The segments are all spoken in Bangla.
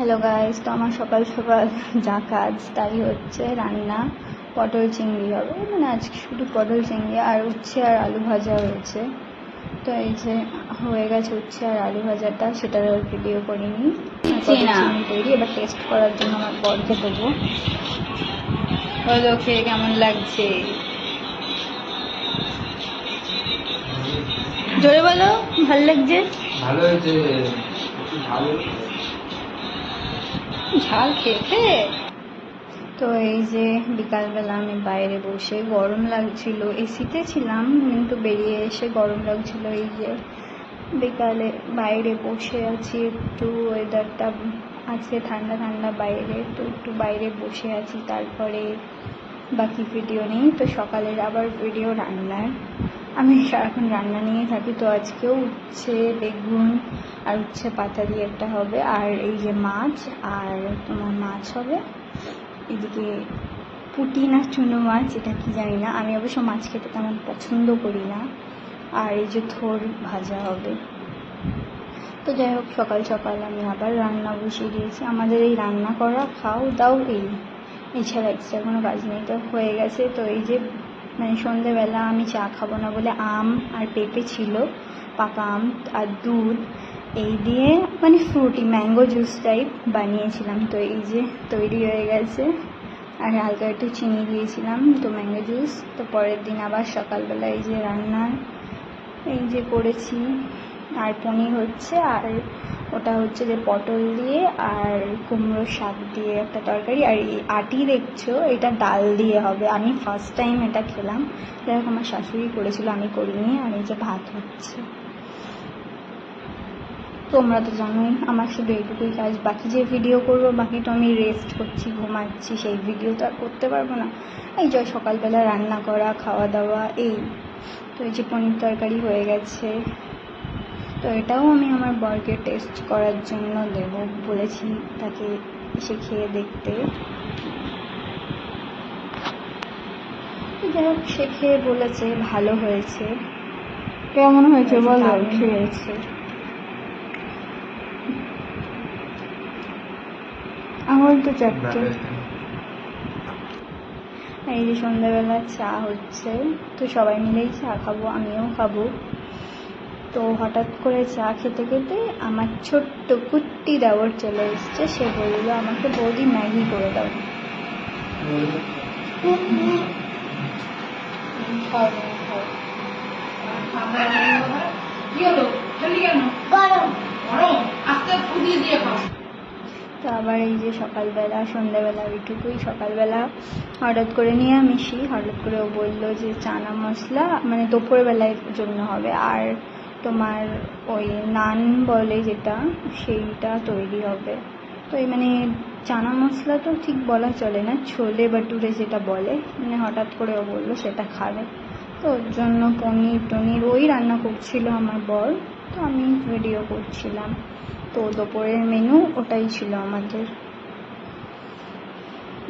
হ্যালো গাইস তো আমার সকাল সকাল যা কাজ তাই হচ্ছে রান্না পটল চিংড়ি হবে। মানে আজকে শুধু পটল চিংড়ি আর উচ্ছে আর আলু ভাজা হয়েছে। তো এই যে হয়ে গেছে উচ্ছে আর আলু ভাজাটা সেটার আর ভিডিও করিনি। চিংড়ি তৈরি এবার টেস্ট করার জন্য আমার বরকে দেবো। বলো খেয়ে কেমন লাগছে? জোরে বলো ভালো লাগছে? ভালো হয়েছে ভালো ঝাল খেয়ে খেয়ে? তো এই যে বিকালবেলা আমি বাইরে বসে গরম লাগছিল, এসিতে ছিলাম, কিন্তু বেরিয়ে এসে গরম লাগছিল। এই যে বিকালে বাইরে বসে আছি, একটু ওয়েদারটা আজকে ঠান্ডা ঠান্ডা বাইরে, তো একটু বাইরে বসে আছি, তারপরে বাকি ভিডিও নেই। তো সকালের আবার ভিডিও রান্নার। আমি সারাক্ষণ রান্না নিয়ে থাকি, তো আজকেও উচ্ছে, বেগুন আর উচ্ছে পাতা দিয়ে একটা হবে। আর এই যে মাছ, আর তোমার মাছ হবে, এদিকে পুঁটি না চুনো মাছ, এটা কি জানি না। আমি অবশ্য মাছ খেতে তেমন পছন্দ করি না। আর এই যে থোর ভাজা হবে। তো যাই হোক, সকাল সকাল আমি আবার রান্না বসিয়ে দিয়েছি। আমাদের এই রান্না করা খাও দাও এই। এছাড়া এক্সট্রা কোনো কাজ নেই, তো হয়ে গেছে। তো এই যে মানে সন্ধেবেলা আমি চা খাব না বলে আম আর পেঁপে ছিল, পাকা আম আর দুধ, এই দিয়ে মানে ফ্রুটি, ম্যাঙ্গো জুস টাইপ বানিয়েছিলাম। তো এই যে তৈরি হয়ে গেছে। আর হালকা একটু চিনি দিয়েছিলাম, তো ম্যাঙ্গো জুস। তো পরের দিন আবার সকালবেলা এই যে রান্নার এই যে করেছি। আর পনির হচ্ছে আর ওটা হচ্ছে যে পটল দিয়ে আর কুমড়ো শাক দিয়ে একটা তরকারি। আর এই আটি দেখছ? এটা ডাল দিয়ে হবে। আমি ফার্স্ট টাইম এটা খেলাম। যাই আমার শাশুড়ি করেছিল, আমি করিনি। আর এই যে ভাত হচ্ছে। তোমরা তো জানোই, আমার শুধু এইটুকুই কাজ। বাকি যে ভিডিও করব, বাকি তো আমি রেস্ট করছি, ঘুমাচ্ছি। সেই ভিডিও তো আর করতে পারব না। এই যে সকালবেলা রান্না করা, খাওয়া দাওয়া, এই। তো এই যে পনির তরকারি হয়ে গেছে। তো এটাও আমি আমার বরকে টেস্ট করার জন্য দেব। বলেছি তাকে এসে খেয়ে দেখতে। যাই হোক সে খেয়ে বলেছে ভালো হয়েছে। কেমন হয়েছে বলো? দারুণ খেয়ে হয়েছে। আমার তো চারটে। এই যে সন্ধ্যাবেলা চা হচ্ছে তো সবাই মিলেই চা খাব আমিও খাব। তো হঠাৎ করে চা খেতে খেতে আমার ছোট্ট কুট্টি দেওয়ার চলে এসছে। সে বলল, আমাকে বৌদি ম্যাগি করে দাও। তো আবার এই যে সকালবেলা, সন্ধ্যাবেলা ওইটুকুই। সকালবেলা হঠাৎ করে নিয়ে নিরামিষই। হঠাৎ করে ও বলল যে চানা মশলা মানে দুপুরবেলার জন্য হবে। আর তোমার ওই নান বলে যেটা, সেইটা তৈরি হবে। তো এই মানে চানা মশলা তো ঠিক বলা চলে না, ছোলে বাটুরে যেটা বলে মানে হঠাৎ করে ও বলল সেটা খাবে। তো ওর জন্য পনির টনির ওই রান্না করছিল আমার বর, তো আমি ভিডিও করছিলাম। তো দুপুরের মেনু ওটাই ছিল আমাদের।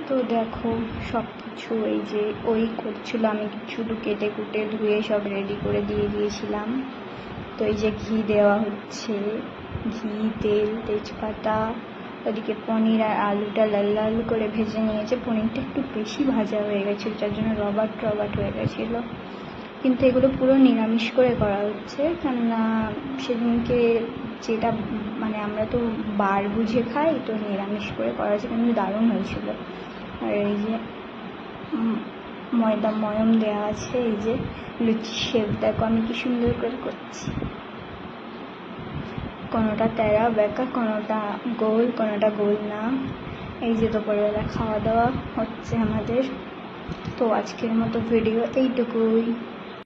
তো দেখো সব কিছু এই যে ওই করছিল, আমি শুধু কেটে কুটে ধুয়ে সব রেডি করে দিয়ে দিয়েছিলাম। তো এই যে ঘি দেওয়া হচ্ছে, ঘি, তেল, তেজপাতা, ওদিকে পনির আর আলুটা লাল লাল করে ভেজে নিয়েছে। পনিরটা একটু বেশি ভাজা হয়ে গেছিল, যার জন্য রবাট রবাট হয়ে গেছিল। কিন্তু এগুলো পুরো নিরামিষ করে করা হচ্ছে, কেননা সেদিনকে যেটা মানে আমরা তো বার বুঝে খাই, তো নিরামিষ করে করা হচ্ছে, কিন্তু দারুণ হয়েছিল। আর এই যে ময়দা ময়ম দেওয়া আছে, এই যে লুচি শেপ আমি কি সুন্দর করে করছি। কোনোটা তেরা বেকা, কোনোটা গোল কোনোটা গোল না। এই যে দুপুরবেলা খাওয়া দাওয়া হচ্ছে আমাদের। তো আজকের মতো ভিডিও এইটুকুই।